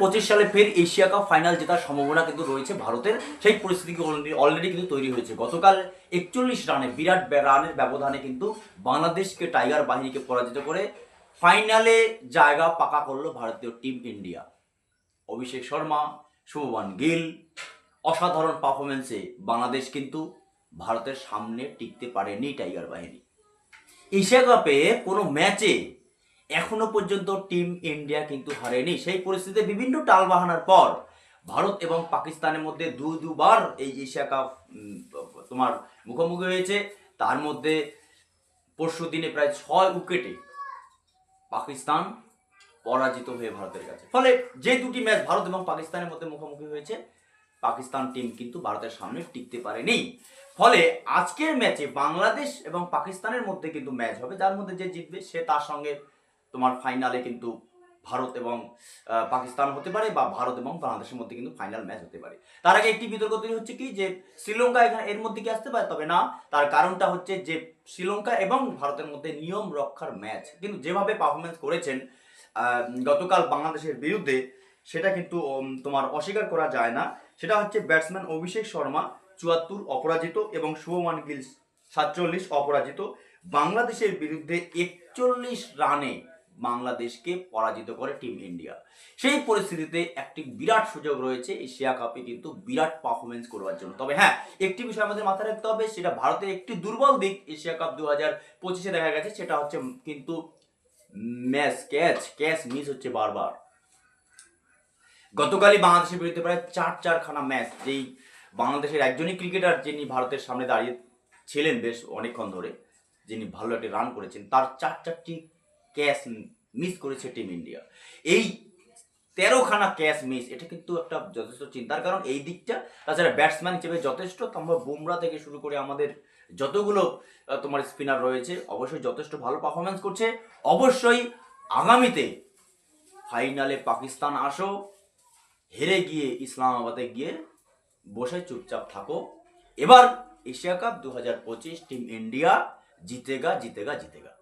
পঁচিশ সালে ফের এশিয়া কাপ ফাইনাল জেতার সম্ভাবনা কিন্তু রয়েছে ভারতের। সেই পরিস্থিতি অলরেডি কিন্তু তৈরি হয়েছে। গতকাল একচল্লিশ রানে, বিরাট রানের ব্যবধানে কিন্তু বাংলাদেশকে টাইগার বাহিনীকে পরাজিত করে ফাইনালে জায়গা পাকা করল ভারতীয় টিম ইন্ডিয়া অভিষেক শর্মা, শুভমান গিল, অসাধারণ পারফরমেন্সে বাংলাদেশ কিন্তু ভারতের সামনে টিকতে পারেনি টাইগার বাহিনী। এশিয়া কাপে কোনো ম্যাচে এখনও পর্যন্ত টিম ইন্ডিয়া কিন্তু হারেনি। সেই পরিস্থিতিতে বিভিন্ন টালবাহানার পর ভারত এবং পাকিস্তানের মধ্যে দু দুবার এই এশিয়া কাপ তোমার মুখোমুখি হয়েছে। তার মধ্যে পরশু দিনে প্রায় ছয় উইকেটে পাকিস্তান পরাজিত হয়ে ভারতের কাছে। ফলে যে দুটি ম্যাচ ভারত এবং পাকিস্তানের মধ্যে মুখোমুখি হয়েছে, পাকিস্তান টিম কিন্তু ভারতের সামনে টিকতে পারেনি। ফলে আজকের ম্যাচে বাংলাদেশ এবং পাকিস্তানের মধ্যে কিন্তু ম্যাচ হবে। যার মধ্যে যে জিতবে সে তার সঙ্গে তোমার ফাইনালে কিন্তু ভারত এবং পাকিস্তান হতে পারে বা ভারত এবং বাংলাদেশের মধ্যে কিন্তু ফাইনাল ম্যাচ হতে পারে। তার আগে একটি বিতর্ক তৈরি হচ্ছে কি যে, শ্রীলঙ্কা এখানে এর মধ্যে কি আসতে পারে? তবে না, তার কারণটা হচ্ছে যে, শ্রীলঙ্কা এবং ভারতের মধ্যে নিয়ম রক্ষার ম্যাচ কিন্তু যেভাবে পারফরমেন্স করেছেন গতকাল বাংলাদেশের বিরুদ্ধে, সেটা কিন্তু তোমার অস্বীকার করা যায় না। সেটা হচ্ছে ব্যাটসম্যান অভিষেক শর্মা, চুয়াত্তর অপরাজিত এবং শুভমান গিল সাতচল্লিশ অপরাজিত। বাংলাদেশের বিরুদ্ধে একচল্লিশ রানে বাংলাদেশকে পরাজিত করে টিম ইন্ডিয়া সেই পরিস্থিতিতে একটি বিরাট সুযোগ রয়েছে এশিয়া কাপে কিন্তু বিরাট পারফরমেন্স করবার জন্য। তবে হ্যাঁ একটি বিষয় আমাদের মাথায় রাখতে হবে, সেটা ভারতের একটি দুর্বল দিক এশিয়া কাপ দু হাজার পঁচিশে দেখা গেছে, সেটা হচ্ছে কিন্তু ম্যাচ, ক্যাচ ক্যাচ মিস হচ্ছে বারবার। গতকালই বাংলাদেশের বিরুদ্ধে প্রায় চার চারখানা ম্যাচ, যেই বাংলাদেশের একজনই ক্রিকেটার যিনি ভারতের সামনে দাঁড়িয়ে ছিলেন বেশ অনেকক্ষণ ধরে, যিনি ভালো একটি রান করেছেন, তার চার চারটি ক্যাচ মিস করেছে টিম ইন্ডিয়া। এই তেরোখানা ক্যাচ মিস, এটা কিন্তু একটা যথেষ্ট চিন্তার কারণ। এই দিকটা, তাছাড়া ব্যাটসম্যান হিসেবে যথেষ্ট তোমার বুমরা থেকে শুরু করে আমাদের যতগুলো তোমার স্পিনার রয়েছে, অবশ্যই যথেষ্ট ভালো পারফরমেন্স করছে। অবশ্যই আগামীতে ফাইনালে পাকিস্তান আসো, হেরে গিয়ে ইসলামাবাদে গিয়ে বসে চুপচাপ থাকো। এবার এশিয়া কাপ দু হাজার পঁচিশ টিম ইন্ডিয়া জিতেগা জিতেগা জিতেগা।